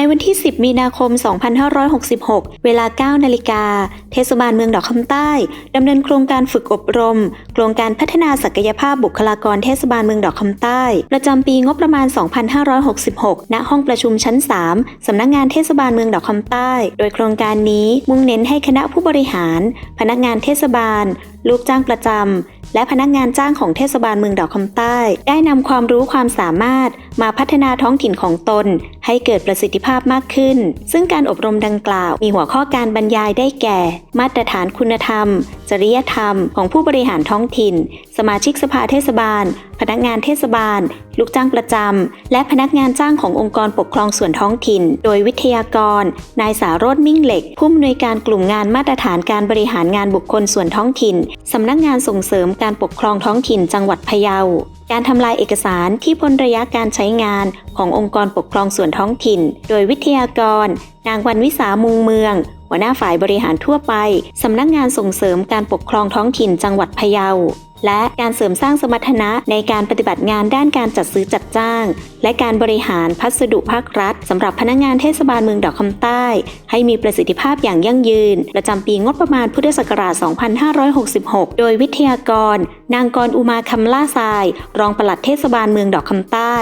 ในวันที่ 10 มีนาคม 2566 เวลา 9 นาฬิกา เทศบาลเมืองดอกคำใต้ดำเนินโครงการฝึกอบรม โครงการพัฒนาศักยภาพบุคลากรเทศบาลเมืองดอกคำใต้ ประจำปีงบประมาณ 2566 ณ ห้องประชุมชั้น 3 สำนักงานเทศบาลเมืองดอกคำใต้ โดยโครงการนี้มุ่งเน้นให้คณะผู้บริหาร พนักงานเทศบาล ลูกจ้างประจำ และพนักงานจ้างของเทศบาลเมืองดอกคำใต้ ได้นำความรู้ความสามารถมาพัฒนาท้องถิ่นของตน ให้เกิดประสิทธิภาพมากขึ้น ซึ่งการอบรมดังกล่าว มีหัวข้อการบรรยายได้แก่ มาตรฐานคุณธรรม จริยธรรม ของผู้บริหารท้องถิ่น สมาชิกสภาเทศบาล พนักงานเทศบาลลูกจ้างประจำ และพนักงานจ้างขององค์กรปกครองส่วนท้องถิ่น โดยวิทยากร นายสารสมิ่งเหล็ก ผู้อำนวยการกลุ่มงานมาตรฐานการบริหารงานบุคคลส่วนท้องถิ่น สำนักงานส่งเสริมการปกครองท้องถิ่นจังหวัดพะเยาการทำลายเอกสารที่พ้นระยะการใช้งานขององค์กรปกครองส่วนท้องถิ่น โดยวิทยากร นางวันวิสามุงเมือง หัวหน้าฝ่ายบริหารทั่วไป สำนักงานส่งเสริมการปกครองท้องถิ่นจังหวัดพะเยา และการเสริมสร้างสมรรถนะในการปฏิบัติงานด้านการจัดซื้อจัดจ้าง และการบริหารพัสดุภาครัฐสำหรับพนักงานเทศบาลเมืองดอกคำใต้ ให้มีประสิทธิภาพอย่างยั่งยืน ประจำปีงบประมาณพุทธศักราช 2566 โดยวิทยากร นางกรอุมาคำล่าทราย รองปลัดเทศบาลเมืองดอกคำใต้